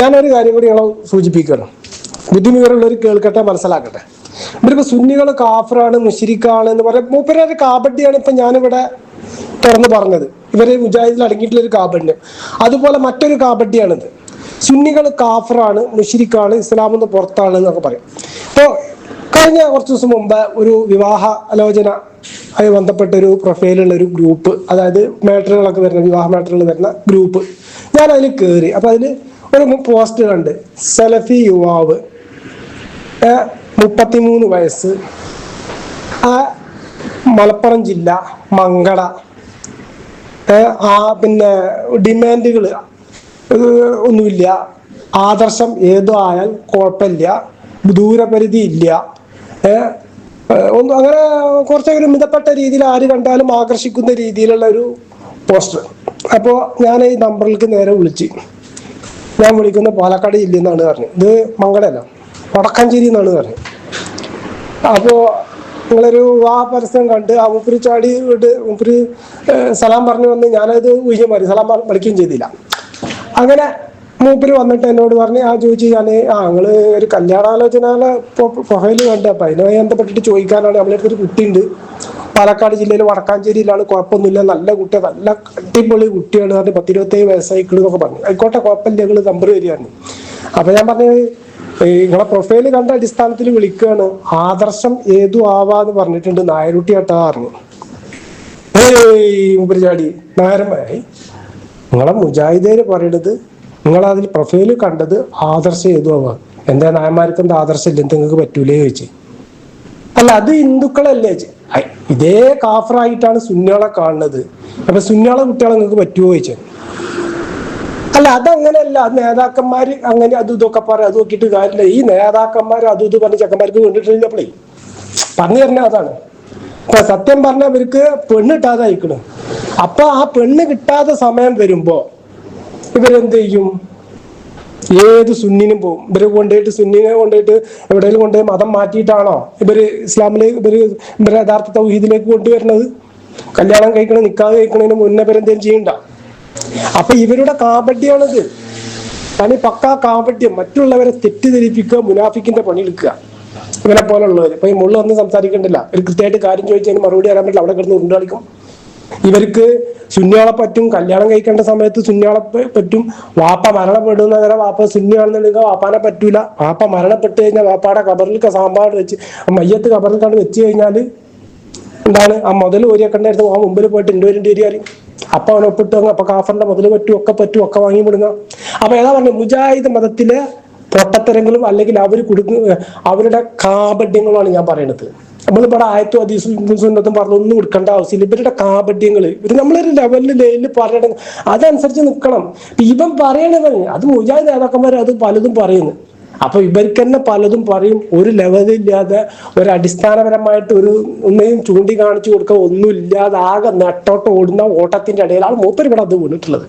ഞാനൊരു കാര്യം കൂടി ഞങ്ങൾ സൂചിപ്പിക്കണം ബുദ്ധിമുട്ടുള്ളവർ കേൾക്കട്ടെ മനസ്സിലാക്കട്ടെ. ഇവരിപ്പോ സുന്നികൾ കാഫറാണ് മുഷിരിക്കാണ് എന്ന് പറയാം മൂപ്പരൊരു കാബഡിയാണ് ഇപ്പൊ ഞാനിവിടെ തുറന്ന് പറഞ്ഞത്. ഇവർ മുജാഹിദിൽ അടങ്ങിയിട്ടുള്ള ഒരു കാബഡ്യം അതുപോലെ മറ്റൊരു കാബഡിയാണിത് സുന്നികൾ കാഫറാണ് മുഷിരിക്കാണ് ഇസ്ലാമിന്ന് പുറത്താണ് എന്നൊക്കെ പറയും. ഇപ്പോൾ കഴിഞ്ഞ കുറച്ച് ദിവസം മുമ്പ് ഒരു വിവാഹ ആലോചന ആയി ബന്ധപ്പെട്ട ഒരു പ്രൊഫൈലുള്ള ഒരു ഗ്രൂപ്പ് അതായത് മാറ്ററുകളൊക്കെ വരുന്ന വിവാഹ മാറ്ററുകൾ വരുന്ന ഗ്രൂപ്പ് ഞാൻ അതിൽ കയറി അപ്പൊ അതിൽ ഒരു പോസ്റ്റ് കണ്ട്. സലഫി യുവാവ്. മുപ്പത്തിമൂന്ന് വയസ്സ്. ആ മലപ്പുറം ജില്ല മങ്കട. ആ പിന്നെ ഡിമാൻഡുകൾ ഒന്നുമില്ല. ആദർശം ഏതോ ആയാൽ കുഴപ്പമില്ല. ദൂരപരിധി ഇല്ല. ഒന്നും അങ്ങനെ കുറച്ചൊരു മിതപ്പെട്ട രീതിയിൽ ആര് കണ്ടാലും ആകർഷിക്കുന്ന രീതിയിലുള്ള ഒരു പോസ്റ്റർ അപ്പോൾ ഞാൻ ഈ നമ്പറിലേക്ക് നേരെ വിളിച്ച്. ഞാൻ വിളിക്കുന്ന പാലക്കാട് ജില്ലയിൽ നിന്നാണ് പറഞ്ഞത്. ഇത് മംഗളല്ല വടക്കാഞ്ചേരി എന്നാണ് പറഞ്ഞത്. അപ്പോൾ നിങ്ങളൊരു ആ പരസ്യം കണ്ട് ആ മുപ്പിരി ചാടി വിട്ട് മുപ്പിരി സലാം പറഞ്ഞു വന്ന് ഞാനത് ഊഹിക്കാൻ മാറി സലാം വിളിക്കുകയും ചെയ്തില്ല. അങ്ങനെ മൂപ്പര് വന്നിട്ട് എന്നോട് പറഞ്ഞ് ആ ചോദിച്ചു ഞാൻ ആ ഞങ്ങൾ ഒരു കല്യാണാലോചനയിലെ പ്രൊഫൈൽ കണ്ട് അപ്പം അതിനുമായി ബന്ധപ്പെട്ടിട്ട് ചോദിക്കാനാണ്. നമ്മളെ അടുത്തൊരു കുട്ടിയുണ്ട്. പാലക്കാട് ജില്ലയിൽ വടക്കാഞ്ചേരിയിലാണ് കുഴപ്പമൊന്നുമില്ല. നല്ല കുട്ടി നല്ല അടിപൊളി കുട്ടിയാണ് പറഞ്ഞ് പത്തിരുപത്തേഴ് വയസ്സായിക്കൾ എന്നൊക്കെ പറഞ്ഞു. ആയിക്കോട്ടെ കുഴപ്പമില്ല ഞങ്ങൾ നമ്പർ വരികയാണ് അപ്പൊ ഞാൻ പറഞ്ഞത് നിങ്ങളെ പ്രൊഫൈൽ കണ്ട അടിസ്ഥാനത്തിൽ വിളിക്കുകയാണ്. ആദർശം ഏതു ആവാന്ന് പറഞ്ഞിട്ടുണ്ട് നായരുട്ടി ഏട്ടാ പറഞ്ഞു. ഏയ് നായരമായി നിങ്ങളെ മുജാഹിദേര് പറയണത് നിങ്ങൾ അതിൽ പ്രൊഫൈൽ കണ്ടത് ആദർശം ഏതു ആവാ? എന്താ നായന്മാർക്ക് എന്താ ആദർശം ഇല്ല നിങ്ങൾക്ക് പറ്റൂലേ ചോദിച്ചു. അല്ല അത് ഹിന്ദുക്കളല്ലേ ഇതേ കാഫറായിട്ടാണ് സുന്നികളെ കാണുന്നത്. അപ്പൊ സുന്നകളെ കുട്ടികളെ നിങ്ങൾക്ക് പറ്റുമോ ചോദിച്ചത് അല്ല അതങ്ങനെയല്ല അത് നേതാക്കന്മാര് അങ്ങനെ അതും ഇതൊക്കെ പറയും അത് നോക്കിയിട്ട് കാര്യമില്ല. ഈ നേതാക്കന്മാർ അതും ഇത് പറഞ്ഞ ചെക്കന്മാർക്ക് വേണ്ടിയിട്ടില്ലപ്പോഴേ പറഞ്ഞു തരുന്ന അതാണ്. ഇപ്പൊ സത്യം പറഞ്ഞ ഇവർക്ക് പെണ്ണ് കിട്ടാതെ അയക്കണം അപ്പൊ ആ പെണ്ണ് കിട്ടാത്ത സമയം വരുമ്പോ ഇവരെന്ത് ചെയ്യും? ഏത് സുന്നിനും പോകും ഇവർ കൊണ്ടുപോയിട്ട് സുന്നിനെ കൊണ്ടുപോയിട്ട് എവിടെയെങ്കിലും കൊണ്ടുപോയി മതം മാറ്റിയിട്ടാണോ ഇവർ ഇസ്ലാമിലേക്ക് ഇവർ ഇവരെ യഥാർത്ഥ തൗഹീദിലേക്ക് കൊണ്ടുവരുന്നത്? കല്യാണം കഴിക്കണ നിക്കാതെ കഴിക്കണതിന് മുന്നേ ഇവരെന്തേലും ചെയ്യണ്ട? അപ്പൊ ഇവരുടെ കാപട്യാണിത് തനി പക്കാ കാപട്യം മറ്റുള്ളവരെ തെറ്റിദ്ധരിപ്പിക്കുക മുനാഫിക്കിന്റെ പണിയെടുക്കുക ഇവനെ പോലുള്ളവർ അപ്പൊ ഈ മുള്ള ഒന്നും സംസാരിക്കണ്ടില്ല. ഒരു കൃത്യമായിട്ട് കാര്യം ചോദിച്ചതിന് മറുപടി തരാൻ പറ്റില്ല. അവിടെ കിടന്ന് ഉരുണ്ടാളിക്കും ഇവർക്ക് സുന്നിയാളെ പറ്റും കല്യാണം കഴിക്കേണ്ട സമയത്ത് സുന്നിയാളെ പറ്റും. വാപ്പ മരണപ്പെടുന്ന നേരം വാപ്പ സുന്നിയാണെന്നുണ്ടെങ്കിൽ വാപ്പാനെ പറ്റൂല. വാപ്പ മരണപ്പെട്ട് കഴിഞ്ഞാൽ വാപ്പാടെ കബറിൽ സാമ്പാർ വെച്ച് മയ്യത്ത് കബറിൽ കണ്ട് വെച്ച് കഴിഞ്ഞാൽ എന്താണ്? ആ മുതൽ ഓരിയൊക്കെ ഉണ്ടായിരുന്നു ആ മുമ്പിൽ പോയിട്ട് ഇൻഡോ ഏരിയ അറിയും അപ്പൊ അവൻ ഒപ്പിട്ട് അപ്പൊ കാഫറിന്റെ മുതൽ പറ്റും ഒക്കെ പറ്റും ഒക്കെ വാങ്ങി വിടുക അപ്പൊ ഏതാ പറഞ്ഞത് മുജാഹിദ് മതത്തിലെ പൊട്ടത്തരങ്ങളും അല്ലെങ്കിൽ അവർ കൊടുക്കുന്ന അവരുടെ കാപട്യങ്ങളുമാണ് ഞാൻ പറയുന്നത് നമ്മളിവിടെ ആയത്തും അതീസും സുന്നത്തും പറഞ്ഞു ഒന്നും കൊടുക്കേണ്ട ആവശ്യമില്ല. ഇവരുടെ കാപട്യങ്ങൾ ഇവർ നമ്മളൊരു ലെവലിൽ ലെയിലിൽ പറയണ അതനുസരിച്ച് നിൽക്കണം ഇവൻ പറയണവൻ അത് മുജാഹിദ് നേതാക്കന്മാർ അത് പലതും പറയുന്നു. അപ്പൊ ഇവർക്ക് തന്നെ പലതും പറയും. ഒരു ലെവലില്ലാതെ ഒരു അടിസ്ഥാനപരമായിട്ട് ഒരു ഒന്നെയും ചൂണ്ടിക്കാണിച്ചു കൊടുക്കുക ഒന്നുമില്ലാതെ ആകെ നെട്ടോട്ട് ഓടുന്ന ഓട്ടത്തിന്റെ ഇടയിലാണ് മൂപ്പർ ഇവിടെ അത് വീണിട്ടുള്ളത്.